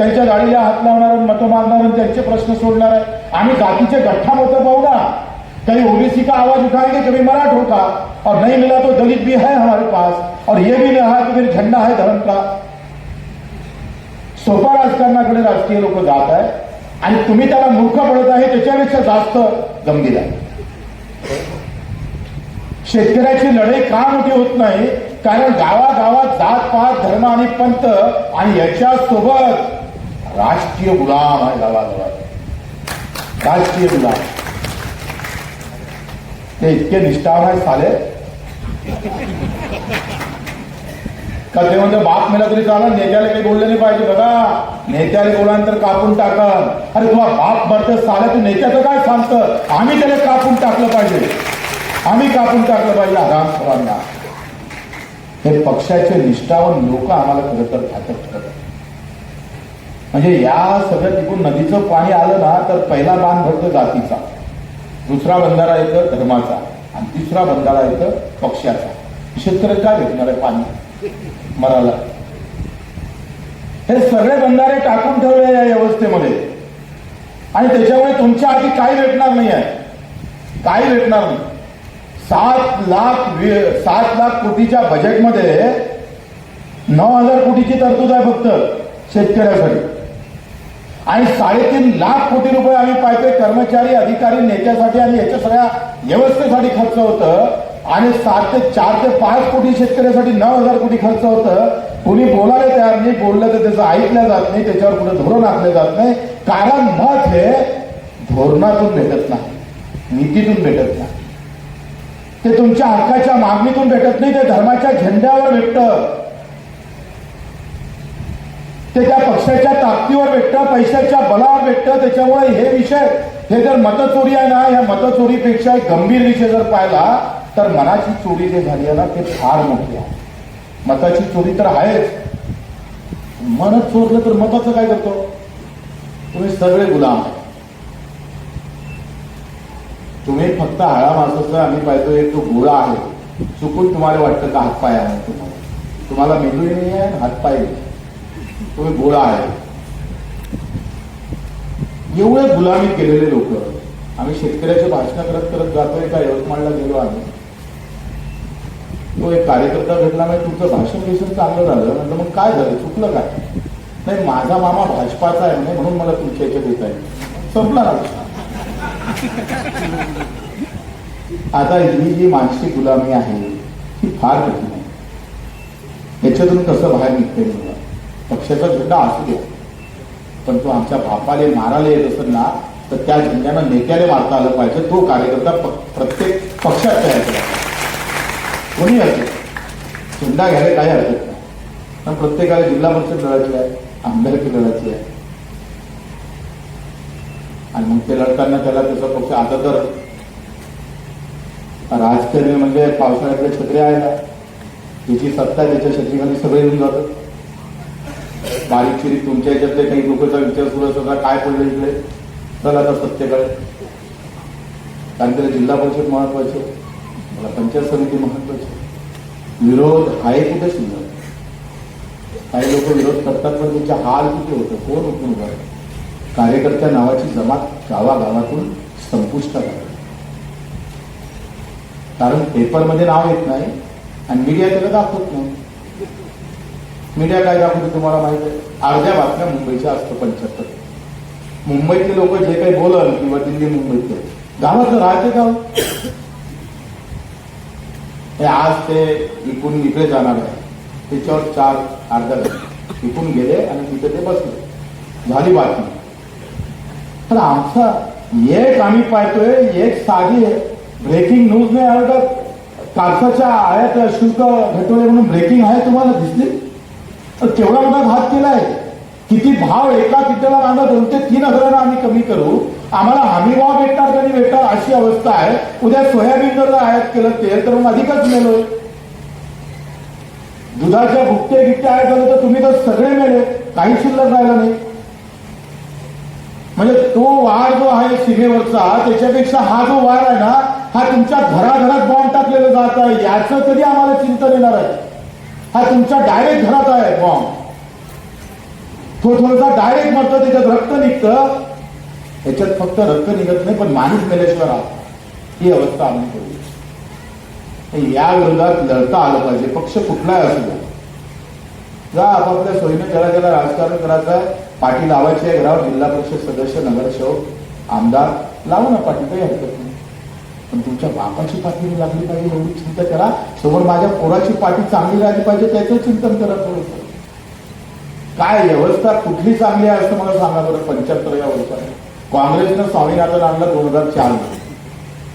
त्यांच्या गाडीला हात लावणार मतं मारणार त्यांचे प्रश्न सोडणार आहे. आम्ही जातीचे गठ्ठा मत पाहू ना. कहीं ओबीसी का आवाज उठाएंगे कभी मराठों का और नहीं मिला तो दलित भी है हमारे पास. और ये भी नहीं रहा कि मेरे झंडा है धर्म का. सोपा राजकारणाकडे राजकीय लोक जात आहे आणि तुम्ही त्याला मूर्ख पडत आहे त्याच्यापेक्षा जास्त गंभीर आहे शेतकऱ्याची लढाई का मोठी होत नाही? कारण गावागावात जात पात धर्म आणि पंत आणि याच्या सोबत राष्ट्रीय गुलाम आहे गावागावात राष्ट्रीय गुलाम. ते इतके निष्ठावान आहे साले. का ते म्हणतो बाप मेला तरी चाला नेत्याला काही बोलले नाही पाहिजे बघा. नेत्याला बोलानंतर कापून टाकत अरे तुला बाप मरते साल्या तू नेत्याचं काय सांगतं? आम्ही त्याला कापून टाकलं पाहिजे. आम्ही कापून टाकलं पाहिजे आराम सरांना हे पक्षाचे निष्ठावान लोक आम्हाला खरं तर घातक ठरत म्हणजे या सगळ्या तिकडून नदीचं पाणी आलं ना तर पहिला बाण भरतो जातीचा. दुसरा बंधारा येतं धर्माचा. आणि तिसरा बंधारा येतं पक्षाचा. क्षेत्र काय भेटणार आहे पाणी? मराला. हे सगळे बंधारे टाकून ठेवले या व्यवस्थेमध्ये. आणि त्याच्यामुळे तुमच्या आधी काही भेटणार नाही आहे. काही भेटणार नाही. सात लाख वे- सात लाख कोटीच्या बजेटमध्ये नऊ हजार कोटीची तरतूद आहे फक्त शेतकऱ्यासाठी. आणि साडेतीन लाख कोटी रुपये आम्ही पाहतोय कर्मचारी अधिकारी नेत्यासाठी आणि याच्या सगळ्या व्यवस्थेसाठी खर्च होतं. आणि सात ते चार ते पाच कोटी शेतकऱ्यासाठी नऊ हजार कोटी खर्च होतं. कुणी बोलायला तयार नाही बोललं तर त्याचं ऐकलं जात नाही त्याच्यावर कुठे धोरण आखलं जात नाही. कारण मत हे धोरणातून भेटत नाही नीतीतून भेटत नाही. ते तुमच्या हक्काच्या मागणीतून भेटत नाही ते धर्माच्या झेंड्यावर भेटतं. ते त्या पक्षाच्या ताकदीवर भेटतं पैशाच्या बलावर भेटतं त्याच्यामुळे हे विषय हे जर मतचोरी आहे ना या मतचोरीपेक्षा एक गंभीर विषय जर पाहिला तर मनाची चोरी जे झाली आहे ना ते फार मोठी आहे. मताची चोरी तर आहेच. मन चोरलं तर मताचं काय करतो? तुम्ही सगळे गुलाम आहे. तुम्ही फक्त हळा माणसाचं आम्ही पाहतो एक तो गोळा आहे. चुकून तुम्हाला वाटतं का हातपाय आहे तुम्हाला तुम्हाला मेंदूही नाही आहे हातपाय नाही. तुम्ही गोळा आहे. एवढे गुलामी केलेले लोक आम्ही शेतकऱ्याचे भाषण करत करत जातोय का यवतमाळला गेलो आम्ही. तो एक कार्यकर्ता भेटला नाही तुमचं भाषण बिषण चांगलं झालं. म्हणजे मग काय झालं? चुकलं काय? नाही माझा मामा भाजपाचा आहे म्हणे म्हणून मला तुमच्या याच्यात येत आहे. संपला ना आता ही जी मानसिक गुलामी आहे ही फार कठीण आहे. याच्यातून कसं बाहेर निघते मुलं पक्षाचा झेंडा असू द्या. पण तो आमच्या बापाले मारायला येत असेल ना तर त्या झेंड्यानं नेत्याने मारता आलं पाहिजे. तो कार्यकर्ता प्रत्येक पक्षात तयार केला कोणी असेल झेंडा घ्यायला काही हरकत नाही. पण प्रत्येकाला जिल्हा परिषद लढायची आहे आमदारकी लढायची आहे. आणि मग ते लढताना त्याला त्याचा पक्ष आता तर राजकारणी म्हणजे पावसाळ्यातले छत्रे आहे ना त्याची सत्ता त्याच्या छत्रीखाली सगळे येऊन जातात. बारीकशिरी तुमच्या याच्यातले काही लोकांचा विचार सुरू असतो काय पडलं इकडे? चला आता सत्तेकडे कारण त्याला जिल्हा परिषद महत्वाची मला पंचायत समिती महत्वाची विरोध आहे कुठे सुद्धा काही लोक विरोध करतात पण त्यांच्या हाल कुठे होतं? कोण उठून उभा कार्यकर्त्या नावाची जमात गावागावातून संपुष्टात आहे कारण पेपरमध्ये नाव येत नाही आणि मीडिया त्याला दाखवत नाही. मीडिया काय तुम्हाला माहिती आहे अर्ध्या बातम्या मुंबईच्या असतं पंच्याहत्तर. मुंबईतले लोक जे काही बोलल किंवा दिल्ली मुंबईतले गावातलं राहते गाव हो? हे? आज ते इकून इकडे जाणार आहे. त्याच्यावर चार अर्ध्या इकून गेले आणि तिथे ते बसले. झाली बातमी. तर आमचा एक आम्ही पाहतोय एक साधी ब्रेकिंग न्यूज नाही आलं तर कापसाच्या आयात शुल्क घटवले म्हणून ब्रेकिंग आहे तुम्हाला दिसली? तर केवढा मोठा घात केलाय. किती भाव एका किट्याला मागं दोन ते तीन हजारांना आम्ही कमी करू. आम्हाला हमी भाव भेटणार कधी भेटणार अशी अवस्था आहे. उद्या सोयाबीन जर आयात केलं तेल तर मग अधिकच मेलोय दुधाच्या भुकटे गिट्टे आयात झालं तर तुम्ही तर सगळे मेले. काही शिल्लक राहिला नाही. म्हणजे तो वार जो आहे सीमेवरचा त्याच्यापेक्षा हा जो वार आहे ना हा तुमच्या घराघरात बॉम्ब टाकलेला जात आहे. याचं कधी आम्हाला चिंतन येणार आहे. हा तुमच्या डायरेक्ट घरात आहे बॉम्ब तो थोडासा डायरेक्ट म्हणतो त्याच्यात रक्त निघतं. त्याच्यात फक्त रक्त निघत नाही पण माणूस मेल्याशिवाय राहत ही अवस्था आम्ही करू. या विरोधात लढता आलं पाहिजे. पक्ष कुठलाही असू द्या जा आपापल्या सोयीने ज्याला ज्याला राजकारण करायचं आहे पाठी लावायची आहे. घरावर जिल्हा परिषद सदस्य नगरसेवक आमदार लावू ना पाठी काही हरकत नाही. पण तुमच्या बापाची पाठी लागली पाहिजे एवढी चिंता करा. समोर माझ्या पोराची पाठी चांगली राहिली पाहिजे त्याचं चिंतन करा थोडस. काय व्यवस्था कुठली चांगली आहे असं मला सांगा बरं पंच्याहत्तर या वर्षात. काँग्रेसनं स्वामीनाथन आणलं दोन हजार चारमध्ये.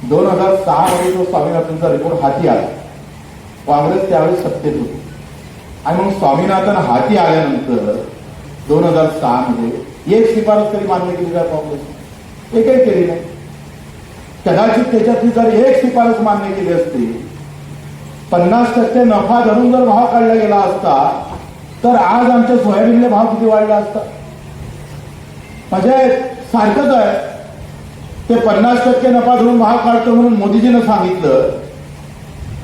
दोन हजार सहा मध्ये तो स्वामीनाथनचा रिपोर्ट हाती आला. काँग्रेस त्यावेळी सत्तेत होती. आणि मग स्वामीनाथन हाती आल्यानंतर दोन हजार सहा मध्ये एक शिफारस तरी मान्य केली का काँग्रेस एकही केली नाही. कदाचित त्याच्यातली जर एक शिफारस मान्य केली असती पन्नास टक्के नफा धरून जर भाव काढला गेला असता तर आज आमच्या सोयाबीनने भाव किती वाढला असता? म्हणजे सारखंच आहे. ते पन्नास टक्के नफा धरून भाव काढतो म्हणून मोदीजीनं सांगितलं.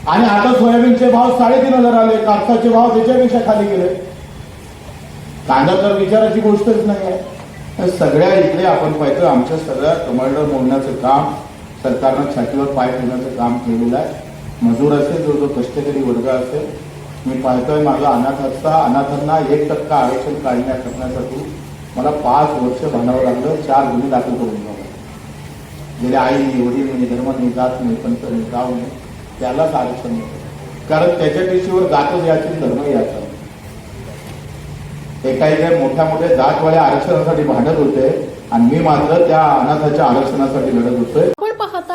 आणि आता सोयाबीनचे भाव साडेतीन हजार आले कापसाचे भाव त्याच्यापेक्षा खाली गेले. कांदा तर विचाराची गोष्टच नाही आहे सगळ्या इकडे आपण पाहतो आमच्या सगळ्या कमांडर मोडण्याचं काम सरकारनं छातीवर पाय ठेवण्याचं काम केलेलं आहे. मजूर असेल जो जो कष्टकरी वर्ग असेल मी पाहतोय माझा अनाथ असता अनाथांना एक टक्का आरक्षण काढण्या करण्यासाठी मला पाच वर्ष भांडावं लागलं चार गुन्हे दाखल करून घ्यावं गेले आई नाही वडील नाही धर्म नाही जात नाही पंत नाही गाव नाही त्यालाच आरक्षण मिळतं. कारण त्याच्या दिवशीवर जातच याची धर्म याचा. एकाही इथे मोठ्या मोठ्या जातवाल्या आरक्षणासाठी भांडत होते आणि मी मात्र त्या अनाथाच्या आरक्षणासाठी लढत होतोय.